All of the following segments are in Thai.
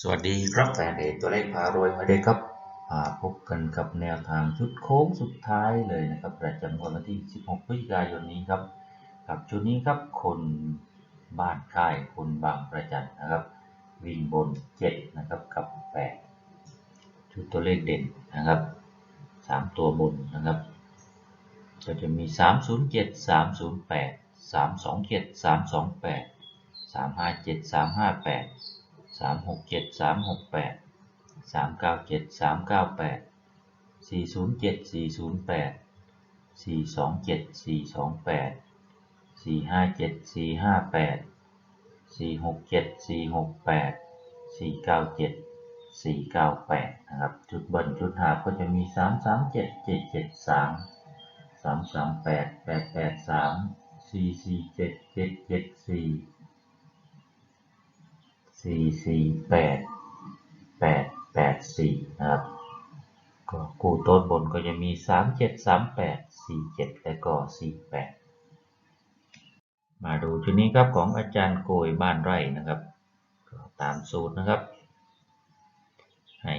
สวัสดีครับแฟนเอกตัวเลขพารวยมาเลยครับมาพบกันกับแนวทางชุดโค้งสุดท้ายเลยนะครับประจำวันที่ 16 พฤศจิกายนนี้ครับกับชุดนี้ครับคนบ้านค่ายคนบางประจันนะครับ วิ่งบน 7 นะครับกับ 8 ชุดตัวเลขเด่นนะครับ 3 ตัวบนนะครับ ก็จะมี 307 308 327 328 357 358 สามหกเจ็ดสามหกแปดสามเก้าเจ็ดสามเก้าแปดสี่ศูนย์เจ็ดสี่ศูนย์แปดสี่สองเจ็ดสี่สองแปดสี่ห้าเจ็ดสี่ห้าแปดสี่หกเจ็ดสี่หกแปดสี่เก้าเจ็ดสี่เก้าแปดนะครับ จุดบิ้ลจุดหาบก็จะมีสามสามเจ็ดเจ็ดเจ็ดสามสามสามแปดแปดแปดสามสี่สี่เจ็ดเจ็ดเจ็ดสี่ สี่สี่แปดแปดแปดสี่นะครับก็คู่ต้นบนก็จะมีสามเจ็ดสามแปดสี่เจ็ดและก็สี่แปดมาดูชุดนี้ครับของอาจารย์โกยบ้านไร่นะครับก็ตามสูตรนะครับ ให้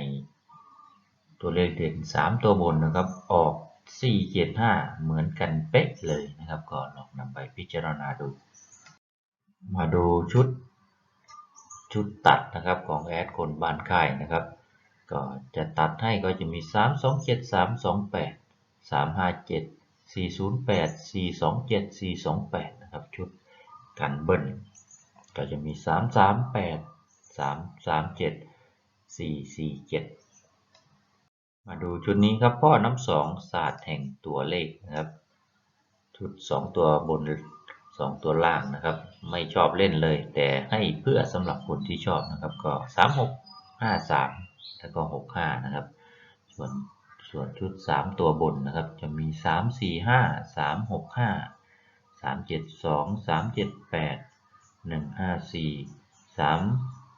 ตัวเลขเด่นสามตัวบนนะครับออกสี่เจ็ดห้าเหมือนกันเป๊ะเลยนะครับ ก็ลองนำไปพิจารณาดู มาดูชุด ชุดตัดนะครับของแอดคนบ้านค่ายนะครับ ก็จะตัดให้ก็จะมี 3 2 7 3 2 8 3 5 7 4 0 8 4 2 7 4 2 8นะครับชุดกันเบิ้ลก็จะมี 3 3 8 3 3 7 4 4 7 มาดูชุดนี้ครับพ่อน้ำสองศาสตร์แห่งตัวเลขนะครับ ชุด 2 ตัวบน 2 ตัวล่างนะครับ ไม่ชอบเล่นเลย แต่ให้เพื่อสำหรับคนที่ชอบนะครับ ก็ 3 6 5 3 แล้วก็ 6 5 นะครับ ส่วนส่วนชุด 3 ตัวบนนะครับ จะมี 3 4 5 3 6 5 3 7 2 3 7 8 1 5 4 3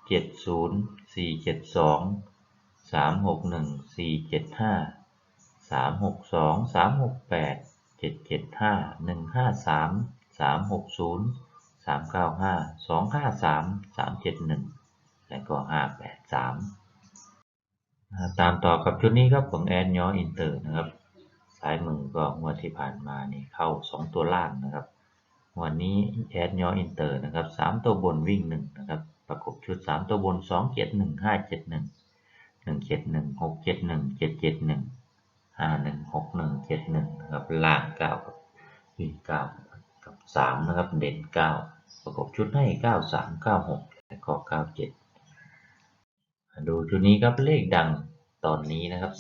7 0 4 7 2 3 6 1 4 7 5 3 6 2 3 6 8 7 7 5 1 5 3 3 6 0 3 9 5 2 5 3 3 7 1 และก็ 5 8 3 ตามต่อกับชุดนี้ครับของแอนยออินเตอร์นะครับสายมือก็งวดที่ผ่านมานี่เข้า 2 ตัวล่างนะครับ วันนี้แอนยออินเตอร์นะครับ 3 ตัวบนวิ่ง 1 นะครับ ประกบชุด 3 ตัวบน 2 7 1 5 7 1 1 7 1 6 7 1 7 7 1 5 1 6 1 7 1นะครับล่าง9กับวิ่ง9กับ 3 นะครับ เด่น 9 ประกบชุดให้ 9 3 9 6 และก็ 97 ดูชุดนี้ครับเลขดังตอนนี้นะครับ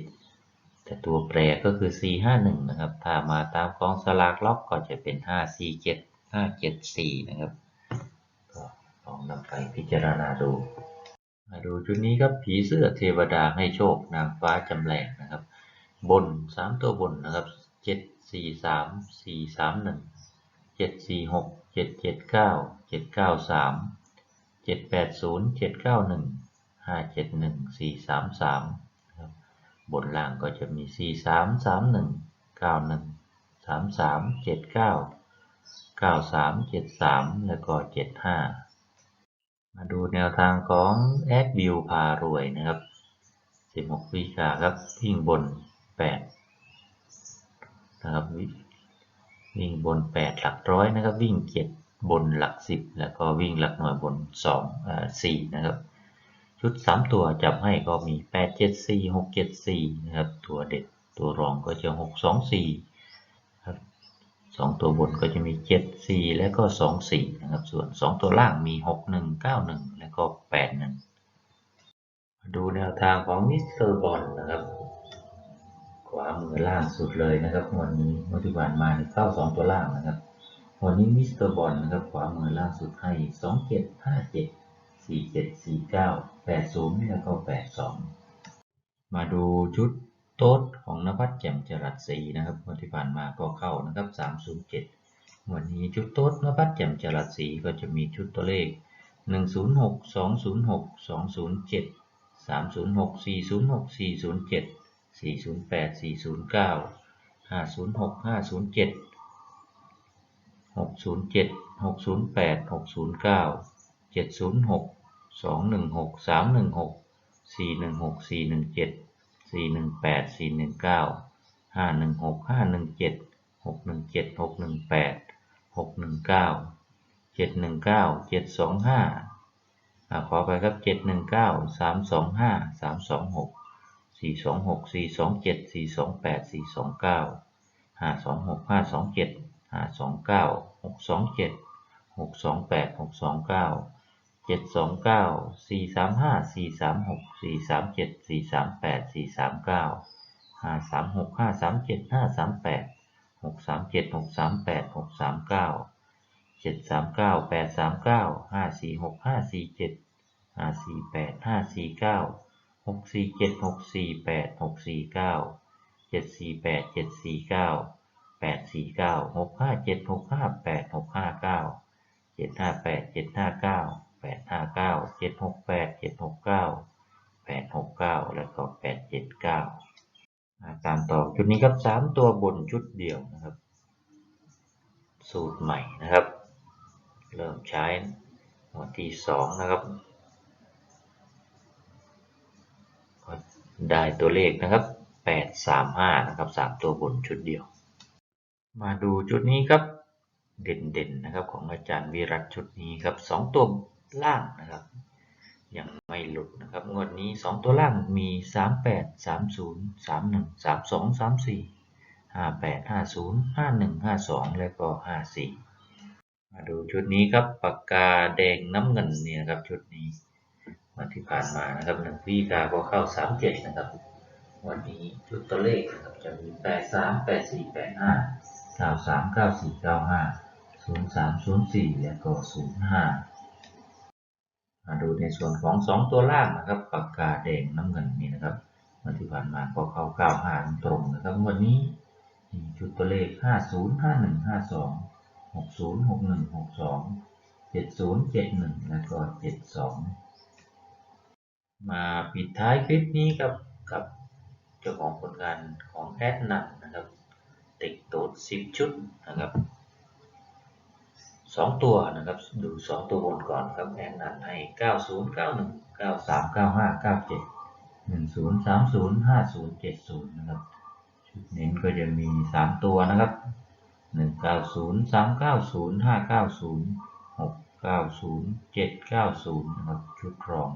457 แต่ตัวแปรก็คือ 451 นะครับ ถ้ามาตามกองสลากล็อกก็จะเป็น 547 574 นะครับก็ลองนำไปพิจารณาดูมาดูชุดนี้ครับผีเสื้อเทวดาให้โชคนางฟ้าจำแรงนะครับ บน 3 ตัวบนนะครับ 743 431 746 779 793 780 791 5 7 1 4 3 3ครับบนล่างก็จะมี 4 3 3 1 9 1 3 3 7 9 9 3 7 3 แล้วก็ 7 5 มาดูแนวทางของแอดบิวพารวยนะครับ 16วิชาครับวิ่งบน 8 นะครับ วิ่งบน 8 หลักร้อยนะครับ วิ่ง 7 บนหลัก 10 แล้วก็วิ่งหลักหน่วยบน2อ่า4นะครับ ชุด 3 ตัวจับให้ก็มี 8 7 4 6 7 4 นะครับ ตัวเด็ดตัวรองก็จะ 6 2 4ครับ2ตัวบนก็จะมี 7 4 และก็ 2 4 นะครับ ส่วน 2 ตัวล่างมี 6 1 9 1 และก็ 8 1 ดูแนวทางของมิสเตอร์บอลนะครับ ขวามือล่างสุดเลยนะครับวันนี้เมื่อที่ผ่านมาเข้า2ตัวล่างนะครับวันนี้มิสเตอร์บอลนะครับขวามือล่างสุดให้2 7 5 7 4 7 4 9 8 0แปดศูนย์แล้วก็8 2มาดูชุดโต๊ดของนภัสแจ่มจรัสศรีนะครับวันที่ผ่านมาก็เข้านะครับ307วันนี้ชุดโต๊ดนภัสแจ่มจรัสศรีก็จะมีชุดตัวเลขหนึ่งหกสามหนึ่งหกสี่หนึ่งหกสี่หนึ่งเจ็ดสี่หนึ่งแปดสี่หนึ่งเก้าห้าหนึ่งหกห้าหนึ่งเจ็ดหกหนึ่งเจ็ด หกหนึ่งแปดหกหนึ่งเก้าเจ็ดหนึ่งเก้าเจ็ดสองห้าขอไปครับเจ็ด 426 427 428 429 526 527 529 627 628 629 729 435 436 437 438 439 536 537 538 637 638 639 739 839 546 547 548 549 ก้าห้าสองหกสี่เจ็ดหกสี่แปดหกสี่เจ็ดหกสี่แปดหกสี่เก้าเจ็ดสี่แปดเจ็ดสี่เก้าแปดสี่เก้าหกห้าเจ็ดหกห้าแปดหกห้าเก้าเจ็ดห้าแปดเจ็ดห้าเก้าแปดห้าเก้าเจ็ดหกแปดเจ็ดหกเก้าแปดหกเก้าแล้วก็แปดเจ็ดเก้าตามต่อชุดนี้ครับสามตัวบนชุดเดียวนะครับ สูตรใหม่นะครับ เริ่มใช้วันที่สองนะครับก็ ได้ตัวเลขนะครับแปดสามห้านะครับสามตัวบนชุดเดียว มาดูชุดนี้ครับเด่นๆนะครับของอาจารย์วิรัตชุดนี้ครับสองตัวล่างนะครับ ยังไม่หลุดนะครับงวดนี้สองตัวล่างมีสามแปดสามศูนย์สามหนึ่งสามสองสามสี่ห้าแล้วก็ห้าสี่มาดูชุดนี้ครับปากกาแดงน้ำเงินเนี่ยครับชุดนี้ วันที่ผ่านมานะครับหนึ่งพีกาก็เข้าสามเจ็ดนะครับ วันนี้ชุดตัวเลขนะครับจะมีแปดสามแปดสี่แปดห้าเก้าสามเก้าสี่เก้าห้าศูนย์สามศูนย์สี่แล้วก็ศูนย์ห้ามาดูในส่วนของสองตัวล่างนะครับปากกาแดงน้ำเงินนี่นะครับวันที่ผ่านมาก็เข้าเก้าห้าตรงนะครับวันนี้มีชุดตัวเลขห้าศูนย์ห้าหนึ่งห้าสองหกศูนย์หกหนึ่งหกสองเจ็ดศูนย์เจ็ดหนึ่งแล้วก็เจ็ดสอง มาปิดท้ายคลิปนี้กับกับเจ้าของผลงานของแอดนันนะครับ ติดตูดสิบชุดนะครับสองตัวนะครับดูสองตัวบนก่อนครับแอนนันให้เก้าศูนย์เก้าหนึ่งเก้าสามเก้าห้าเก้าเจ็ดหนึ่งศูนย์สามศูนย์ห้าศูนย์เจ็ดศูนย์นะครับชุดเน้นก็จะมีสามตัวนะครับหนึ่งเก้าศูนย์สามเก้าศูนย์ห้าเก้าศูนย์หกเก้าศูนย์เจ็ดเก้าศูนย์นะครับชุดรอง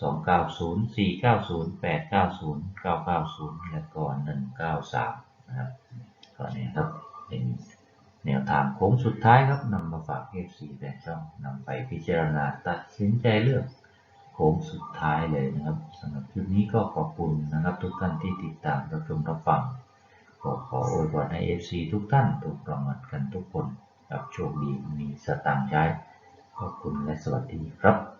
สองเก้าศูนย์สี่เก้าศูนย์แปดเก้าศูนย์เก้าเก้าศูนย์และก็หนึ่งเก้าสามนะครับก็นี้ครับเป็นแนวทางโค้งสุดท้ายครับนำมาฝาก FC แฟนช่องนำไปพิจารณาตัดสินใจเลือกโค้งสุดท้ายเลยนะครับสำหรับคลิปนี้ก็ขอบคุณนะครับทุกท่านที่ติดตามรับชมรับฟังก็ขออวยพรให้ FC ทุกท่านถูกรางวัลกันทุกคน กับโชคดีมีสตางค์ใช้ขอบคุณและสวัสดีครับ